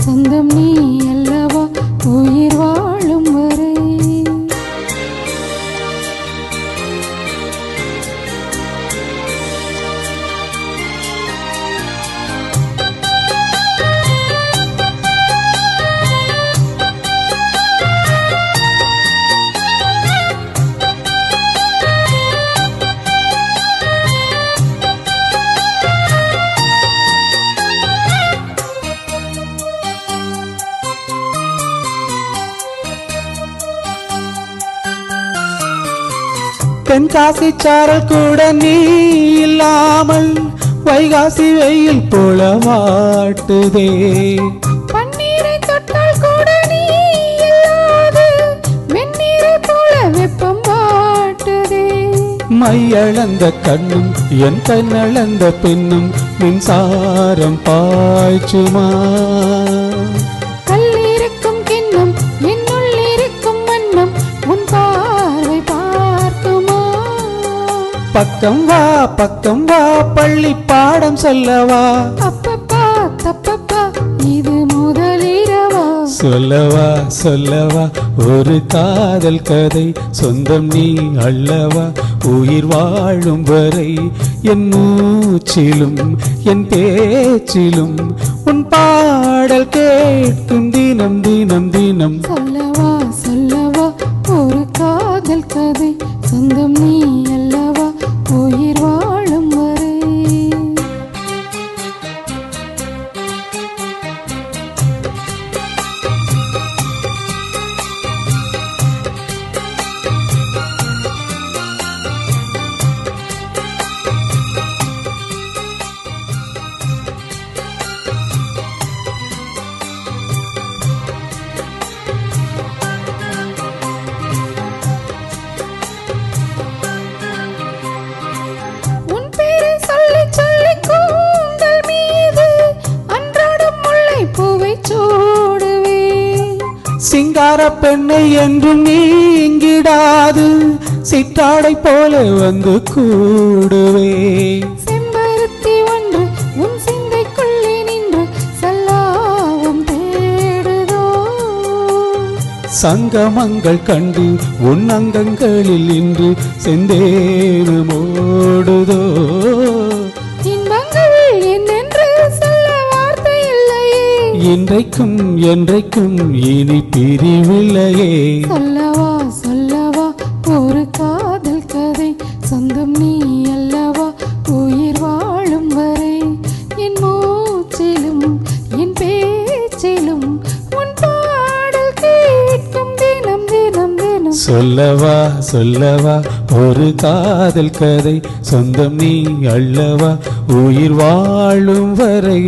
சொந்தம் நீ அல்லவா? உயிர் வாழும் தென்காசி சாரல் கூட நீ இல்லாமல் வைகாசி வெயில் போல வாட்டுதே பன்னீரை தொட்டால் கூட நீ இல்லாது வெந்நீரை போல வெப்பம் வாட்டுதே. மையளந்த கண்ணும் என் கண்ணளந்த பெண்ணும் மின்சாரம் பாய்ச்சுமா? பக்கம் வா பக்கம் வா பள்ளி பாடம் சொல்லவா? அப்பப்பா தப்பப்பா இது முதலிரவா சொல்லவா சொல்லவா ஒரு காதல் கதை சொந்தம் நீ அல்லவா? உயிர் வாழும் வரை என் மூச்சிலும் என் பேச்சிலும் உன் பாடல் கேட்கும் தினம் தினம் தினம். சொல்லவா சொல்லவா ஒரு காதல் கதை சொந்தம் நீ அல்லவா? உயிர் சூடுவே. சிங்கார பெண்ணை என்றும் நீங்கிடாது. சிட்டாடை போல வந்து கூடுவே. செம்பருத்தி ஒன்று உன் சிந்தைக்குள்ளே நின்று செல்லாவும் தேடுதோ. சங்கமங்கள் கண்டு உன் அங்கங்களில் இன்று செந்தேனு இன்றைக்கும் என்றைக்கும் இனி பிரிவில்லையே. சொல்லவா சொல்லவா ஒரு காதல் கதை. சொந்தம் நீ அல்லவா உயிர் வாழும் வரை. என் மூச்சிலும் என் பேச்சிலும் உன் பாடல் கேட்கும் தினம் தினம் தினம். சொல்லவா சொல்லவா ஒரு காதல் கதை. சொந்தம் நீ அல்லவா உயிர் வாழும் வரை.